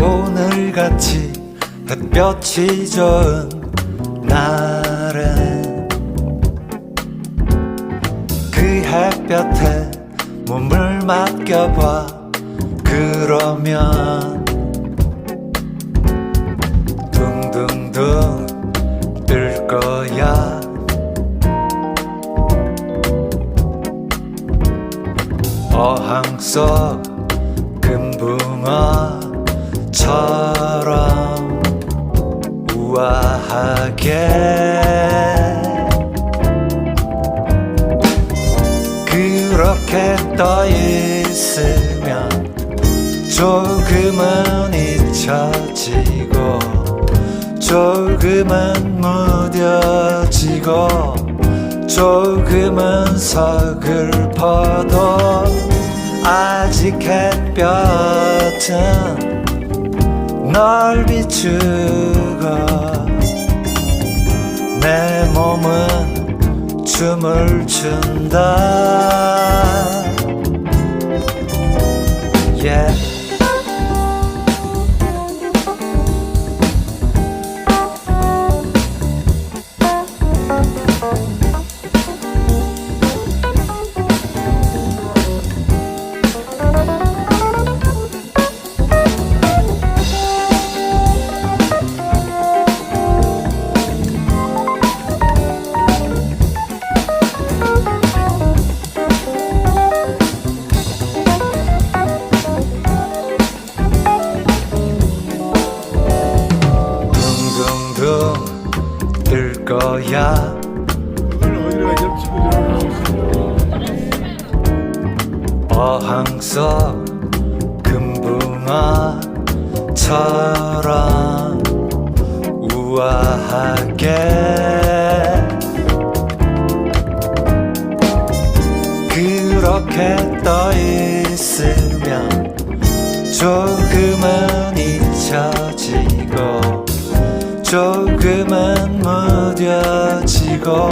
오늘같이 햇볕이 좋은 날엔 그 햇볕에 몸을 맡겨봐 그러면 둥둥둥 뜰 거야. 어항 속 금붕어처럼 우아하게 조금은 무뎌지고 조금은 서글퍼도 아직 햇볕은 널 비추고 내 몸은 춤을 춘다 어항 속 금붕어처럼 우아하게. 그렇게 떠 있으면 조금은 잊혀지고 조금은 무뎌지고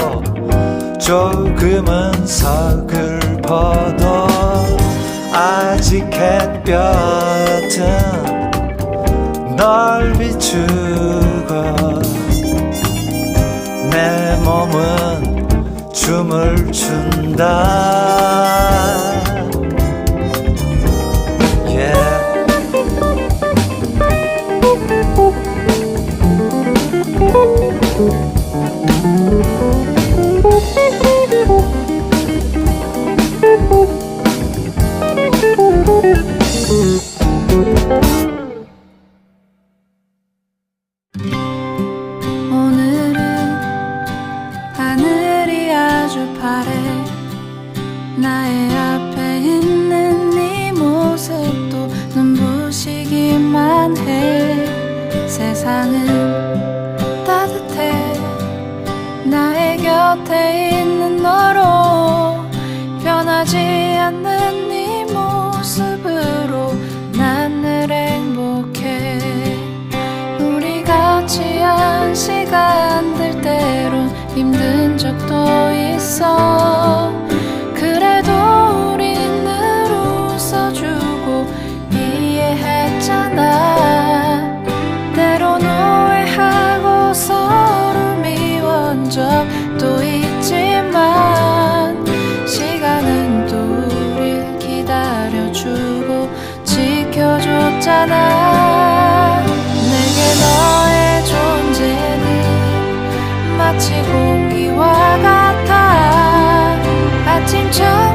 조금은 서글 퍼도 아직 햇볕은 널 비추고 내 몸은 춤을 춘다 세상은 지켜줬잖아. 내게 너의 존재는 마치 공기와 같아. 아침 창문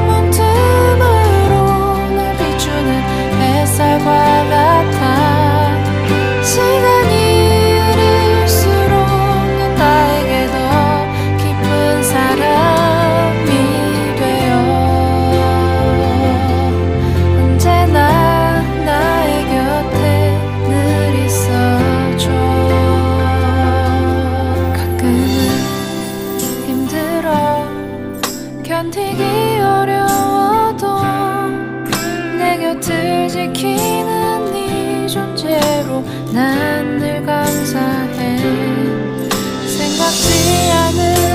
견디기 어려워도 내 곁을 지키는 네 존재로 난 늘 감사해. 생각지 않은